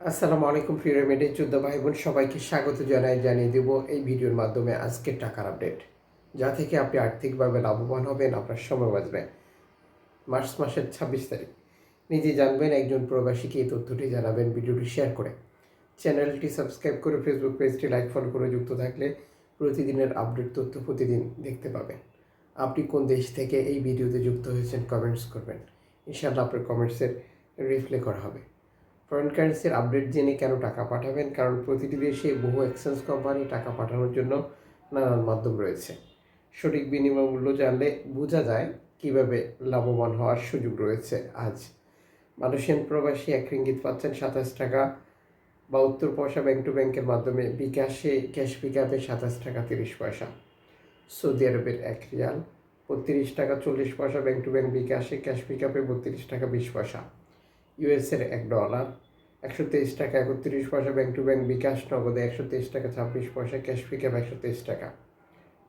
আসসালামু আলাইকুম, প্রিয় রেমেডি যুদ্ধ ভাই বোন সবাইকে স্বাগত জানাই, জানিয়ে দেব এই ভিডিওর মাধ্যমে আজকের টাকার আপডেট। যা থেকে আপনি আর্থিকভাবে লাভবান হবেন, আপনার সময় বাঁচবে। মার্চ মাসের ছাব্বিশ তারিখ। নিজে জানবেন, একজন প্রবাসীকে এই তথ্যটি জানাবেন ভিডিওটি শেয়ার করে। চ্যানেলটি সাবস্ক্রাইব করে ফেসবুক পেজটি লাইক, ফলো করে যুক্ত থাকলে প্রতিদিনের আপডেট তথ্য প্রতিদিন দেখতে পাবেন। আপনি কোন দেশ থেকে এই ভিডিওতে যুক্ত হয়েছেন, কমেন্টস করবেন। ইনশাআল্লাহ আপনার কমেন্টসের রিপ্লে করা হবে। ফরেন কারেন্সির আপডেট জেনে কেন টাকা পাঠাবেন? কারণ প্রতিটি দেশে বহু এক্সচেঞ্জ কোম্পানি টাকা পাঠানোর জন্য নানান মাধ্যম রয়েছে। সঠিক বিনিময় মূল্য জানলে বোঝা যায় কীভাবে লাভবান হওয়ার সুযোগ রয়েছে আজ। মালয়েশিয়ান প্রবাসী এক রিঙ্গিত পাচ্ছেন সাতাশ টাকা বা উত্তর পয়সা ব্যাংক টু ব্যাংকের মাধ্যমে বিকাশে ক্যাশ পিকআপে সাতাশ টাকা তিরিশ পয়সা। সৌদি আরবের এক রিয়াল, বত্রিশ টাকা চল্লিশ পয়সা ব্যাংক টু ব্যাংক বিকাশে ক্যাশ পিকআপে বত্রিশ টাকা বিশ পয়সা। ইউএসের এক ডলার একশো তেইশ টাকা, একত্রিশ পয়সা ব্যাংক টু ব্যাংক বিকাশ নগদে একশো তেইশ টাকা, ছাব্বিশ পয়সা ক্যাশ পিকআপ একশো তেইশ টাকা।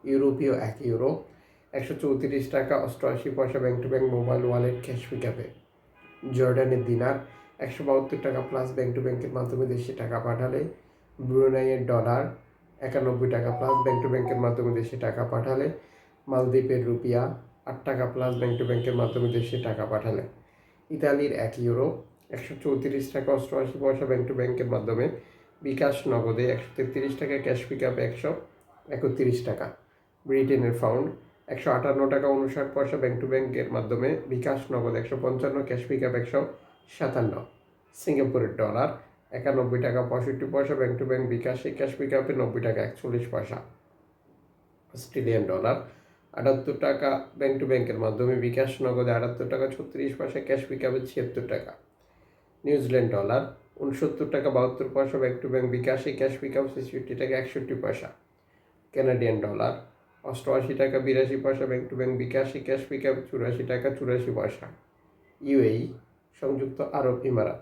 ইউরোপীয় এক ইউরো, একশো চৌত্রিশ টাকা, অষ্টআশি পয়সা bank to bank mobile wallet cash পিকআপে জর্ডানের দিনার, একশো বাহাত্তর টাকা প্লাস ব্যাংক টু ব্যাংকের মাধ্যমে দেশে টাকা পাঠালে। ব্রুনাইয়ের ডলার, একানব্বই টাকা প্লাস ব্যাংক টু ব্যাংকের মাধ্যমে দেশে টাকা পাঠালে। মালদ্বীপের রুপিয়া, আট টাকা প্লাস ব্যাংক টু ব্যাংকের মাধ্যমে দেশে টাকা পাঠালে। ইতালির এক ইউরো একশো চৌত্রিশ টাকা অষ্টআশি পয়সা ব্যাংক টু ব্যাংকের মাধ্যমে। বিকাশ নগদে একশো তেত্রিশ টাকা ক্যাশ পিক আপ একশো একত্রিশ টাকা। ব্রিটেনের ফাউন্ড একশো আটান্ন টাকা উনষাট পয়সা ব্যাংক টু ব্যাংকের মাধ্যমে। বিকাশ নগদ একশো পঞ্চান্ন ক্যাশ পিক আপ একশো সাতান্ন। সিঙ্গাপুরের ডলার একানব্বই টাকা পঁয়ষট্টি পয়সা ব্যাংক টু ব্যাংক বিকাশে ক্যাশ পিক আপে নব্বই টাকা একচল্লিশ পয়সা। অস্ট্রেলিয়ান ডলার আটাত্তর টাকা ব্যাংক টু ব্যাংকের মাধ্যমে। বিকাশ নগদে আটাত্তর টাকা ছত্রিশ পয়সা ক্যাশ পিকআপে ছিয়াত্তর টাকা। নিউজিল্যান্ড ডলার উনসত্তর টাকা বাহাত্তর পয়সা ব্যাংক টু ব্যাংক বিকাশে ক্যাশ পিকআপ ছেষট্টি টাকা একষট্টি পয়সা। কানাডিয়ান ডলার অষ্টআশি টাকা, বিরাশি পয়সা ব্যাংক টু ব্যাংক বিকাশে ক্যাশ পিকআপ চুরাশি টাকা, চুরাশি পয়সা। ইউএই সংযুক্ত আরব ইমারাত,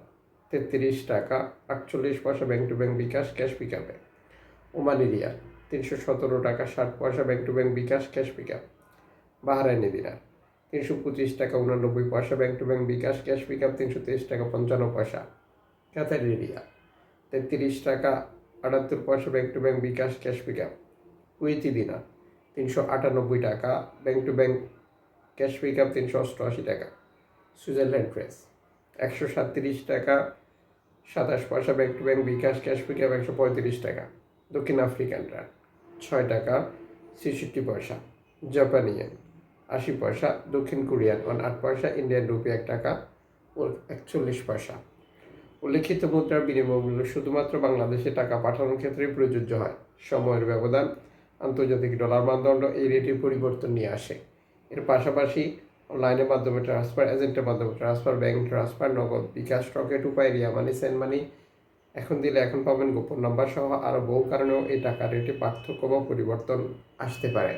তেত্রিশ টাকা, আটচল্লিশ পয়সা bank to bank bKash cash পিকআপে Omani রিয়াল তিনশো সতেরো টাকা, ষাট পয়সা bank to bank bKash cash pickup Bahraini দিনার তিনশো পঁচিশ টাকা উনানব্বই পয়সা bank to bank bKash cash pickup তিনশো তেইশ টাকা পঞ্চান্ন পয়সা। কাতারি রিয়াল তেত্রিশ টাকা আটাত্তর পয়সা bank to bank bKash cash pickup Kuwaiti দিনার তিনশো আটানব্বই টাকা bank to bank cash pickup তিনশো অষ্টআশি টাকা। সুইজারল্যান্ড ফ্রেস একশো সাতত্রিশ টাকা, সাতাশ পয়সা bank to bank bKash cash pick up একশো পঁয়ত্রিশ টাকা। দক্ষিণ আফ্রিকান রান ছয় টাকা, ছেষট্টি পয়সা। জাপানি ইয়েন আশি পয়সা, দক্ষিণ কোরিয়ান ওয়ান আট পয়সা ইন্ডিয়ান রুপি এক টাকা ও একচল্লিশ পয়সা। উল্লেখিত মুদ্রার বিনিময় মূল্য শুধুমাত্র বাংলাদেশে টাকা পাঠানোর ক্ষেত্রে প্রযোজ্য হয়। সময়ের ব্যবধান, আন্তর্জাতিক ডলার মানদণ্ড এই রেটের পরিবর্তন নিয়ে আসে। এর পাশাপাশি অনলাইনের মাধ্যমে ট্রান্সফার এজেন্টের মাধ্যমে ট্রান্সফার ব্যাংক ট্রান্সফার নগদ বিকাশ রকেট উপায়, রিয়া মানি সেন্ড মানি এখন দিলে এখন পাবেন গোপন নাম্বার সহ আরও বহু কারণেও এই টাকা রেটে পার্থক্য বা পরিবর্তন আসতে পারে।